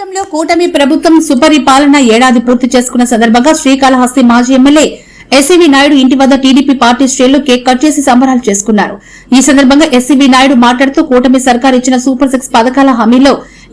రాష్ట్రంలో కూటమి ప్రభుత్వం సుపరిపాలన ఏడాది పూర్తి చేసుకున్న సందర్భంగా శ్రీకాళహస్తి మాజీ ఎమ్మెల్యే ఎస్సీవి నాయుడు ఇంటి వద్ద టీడీపీ పార్టీ శ్రేణులు కేక్ కట్ చేసి సంబరాలు చేసుకున్నారు. ఈ సందర్భంగా ఎస్సీవి నాయుడు మాట్లాడుతూ కూటమి సర్కార్ ఇచ్చిన సూపర్ సిక్స్ పథకాల హామీలో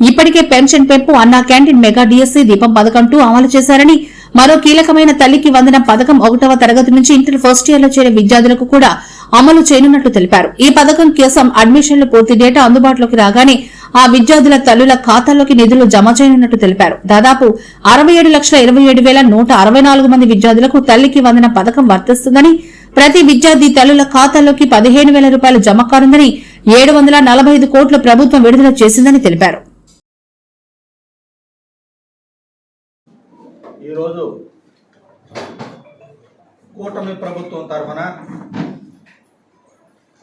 ఇప్పటికే పెన్షన్ పెంపు అన్నా క్యాంటీన్ మెగా డీఎస్సీ దీపం పథకంటూ అమలు చేశారని మరో కీలకమైన తల్లికి వందన పథకం ఒకటవ తరగతి నుంచి ఇంటర్ ఫస్ట్ ఇయర్లో చేరే విద్యార్థులకు కూడా అమలు చేయనున్నట్లు తెలిపారు. ఈ పథకం కోసం అడ్మిషన్లు పూర్తి డేటా అందుబాటులోకి రాగానే ఆ విద్యార్థుల తల్లుల ఖాతాల్లోకి నిధులు జమ చేయనున్నట్టు తెలిపారు. దాదాపు అరవై ఏడు లక్షల ఇరవై ఏడు వేల నూట అరవై నాలుగు మంది విద్యార్థులకు తల్లికి వందన పథకం వర్తిస్తుందని ప్రతి విద్యార్థి తల్లుల ఖాతాల్లోకి పదిహేను వేల రూపాయలు జమ కానుందని ఏడు వందల నలభై ఐదు కోట్లు ప్రభుత్వం విడుదల చేసిందని తెలిపారు. ఈరోజు కూటమి ప్రభుత్వం తరఫున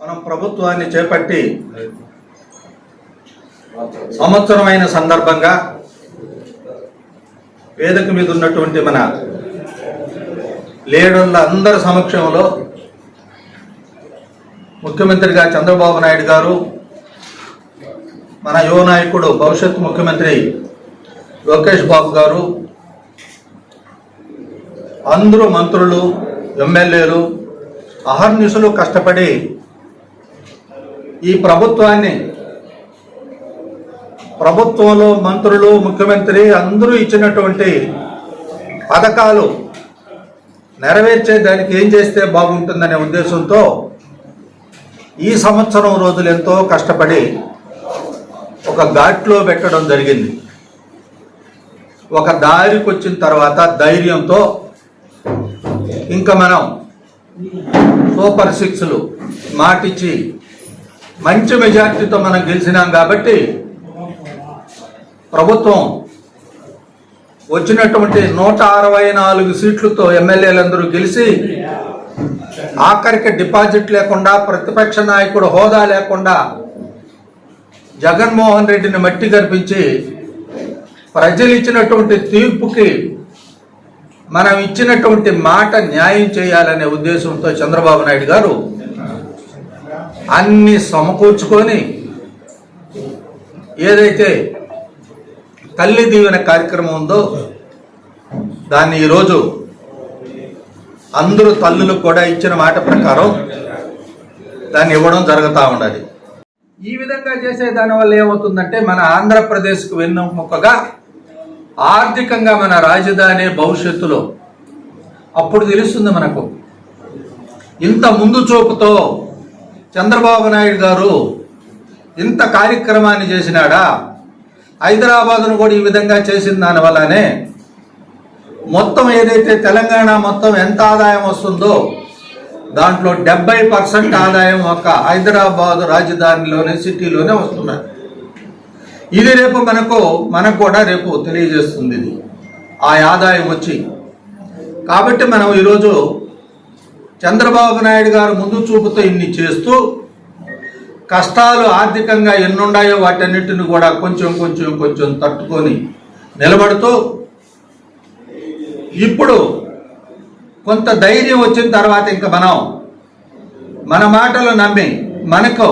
మనం ప్రభుత్వాన్ని చేపట్టి సంవత్సరమైన సందర్భంగా వేదిక మీద ఉన్నటువంటి మన లీడర్ల అందరి సమక్షంలో ముఖ్యమంత్రిగా చంద్రబాబు నాయుడు గారు మన యువ నాయకుడు భవిష్యత్ ముఖ్యమంత్రి లోకేష్ బాబు గారు అందరూ మంత్రులు ఎమ్మెల్యేలు అహర్నిశలు కష్టపడి ఈ ప్రభుత్వాన్ని ప్రభుత్వంలో మంత్రులు ముఖ్యమంత్రి అందరూ ఇచ్చినటువంటి పథకాలు నెరవేర్చే దానికి ఏం చేస్తే బాగుంటుందనే ఉద్దేశంతో ఈ సంవత్సరం రోజులు ఎంతో కష్టపడి ఒక ఘాట్లో పెట్టడం జరిగింది. ఒక దారికి వచ్చిన తర్వాత ధైర్యంతో ఇంకా మనం సూపర్ సిక్స్లు మాటిచ్చి మంచి మెజార్టీతో మనం గెలిచినాం కాబట్టి ప్రభుత్వం వచ్చినటువంటి నూట అరవై నాలుగు సీట్లతో ఎమ్మెల్యేలందరూ గెలిచి ఆఖరికి డిపాజిట్ లేకుండా ప్రతిపక్ష నాయకుడు హోదా లేకుండా జగన్మోహన్ రెడ్డిని మట్టి కనిపించి ప్రజలు ఇచ్చినటువంటి తీర్పుకి మనం ఇచ్చినటువంటి మాట న్యాయం చేయాలనే ఉద్దేశంతో చంద్రబాబు నాయుడు గారు అన్ని సమకూర్చుకొని ఏదైతే తల్లి దీవెన కార్యక్రమం ఉందో దాన్ని ఈరోజు అందరూ తల్లులకు కూడా ఇచ్చిన మాట ప్రకారం దాన్ని ఇవ్వడం జరుగుతూ ఉన్నది ఈ విధంగా చేసే దాని వల్ల ఏమవుతుందంటే మన ఆంధ్రప్రదేశ్కు వెన్నుముకగా ఆర్థికంగా మన రాజధాని భవిష్యత్తులో అప్పుడు తెలుస్తుంది మనకు ఇంత ముందు చూపుతో చంద్రబాబు నాయుడు గారు ఇంత కార్యక్రమాన్ని చేసినాడా? హైదరాబాద్ను కూడా ఈ విధంగా చేసిన దానివల్లనే మొత్తం ఏదైతే తెలంగాణ మొత్తం ఎంత ఆదాయం వస్తుందో దాంట్లో డెబ్బై పర్సెంట్ ఆదాయం ఒక హైదరాబాద్ రాజధానిలోనే సిటీలోనే వస్తున్నది. ఇది రేపు మనకు మనకు కూడా రేపు తెలియజేస్తుంది ఇది. ఆ ఆదాయం వచ్చి. కాబట్టి మనం ఈరోజు చంద్రబాబు నాయుడు గారు ముందు చూపుతో ఇన్ని చేస్తూ కష్టాలు ఆర్థికంగా ఎన్నున్నాయో వాటన్నిటిని కూడా కొంచెం కొంచెం కొంచెం తట్టుకొని నిలబడుతూ ఇప్పుడు కొంత ధైర్యం వచ్చిన తర్వాత ఇంకా మనం మన మాటలు నమ్మి మనకు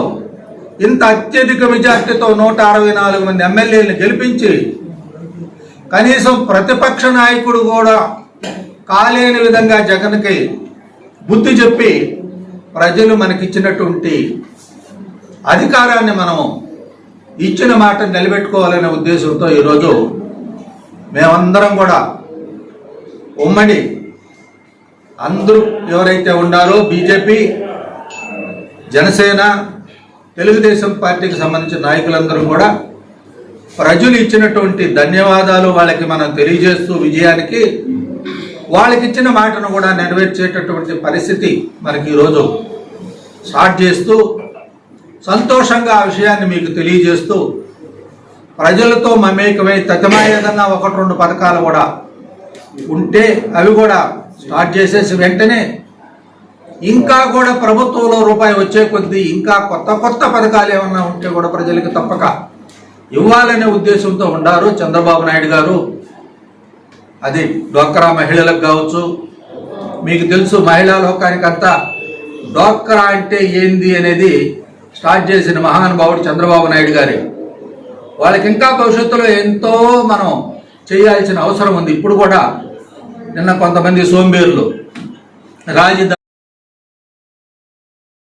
ఇంత అత్యధిక మెజార్టీతో నూట అరవై నాలుగు మంది ఎమ్మెల్యేలను గెలిపించి కనీసం ప్రతిపక్ష నాయకుడు కూడా కాలేని విధంగా జగన్కి బుద్ధి చెప్పి ప్రజలు మనకిచ్చినటువంటి అధికారాన్ని మనము ఇచ్చిన మాట నిలబెట్టుకోవాలనే ఉద్దేశంతో ఈరోజు మేమందరం కూడా ఉమ్మడి అందరూ ఎవరైతే ఉన్నారో బీజేపీ జనసేన తెలుగుదేశం పార్టీకి సంబంధించిన నాయకులందరూ కూడా ప్రజలు ఇచ్చినటువంటి ధన్యవాదాలు వాళ్ళకి మనం తెలియజేస్తూ విజయానికి వాళ్ళకి ఇచ్చిన మాటను కూడా నెరవేర్చేటటువంటి పరిస్థితి మనకి ఈరోజు స్టార్ట్ చేస్తూ సంతోషంగా ఆ విషయాన్ని మీకు తెలియజేస్తూ ప్రజలతో మమేకమై తతమా ఏదన్నా ఒకటి రెండు పథకాలు కూడా ఉంటే అవి కూడా స్టార్ట్ చేసేసి వెంటనే ఇంకా కూడా ప్రభుత్వంలో రూపాయి వచ్చే కొద్దీ ఇంకా కొత్త కొత్త పథకాలు ఏమన్నా ఉంటే కూడా ప్రజలకు తప్పక ఇవ్వాలనే ఉద్దేశంతో ఉండారు చంద్రబాబు నాయుడు గారు. అది డోక్రా మహిళలకు కావచ్చు. మీకు తెలుసు మహిళా లోకానికంతా డోక్రా అంటే ఏంది అనేది స్టార్ట్ చేసిన మహానుభావుడు చంద్రబాబు నాయుడు గారే. వాళ్ళకి ఇంకా భవిష్యత్తులో ఎంతో మనం చేయాల్సిన అవసరం ఉంది. ఇప్పుడు కూడా నిన్న కొంతమంది సోంబేర్లు రాజధాని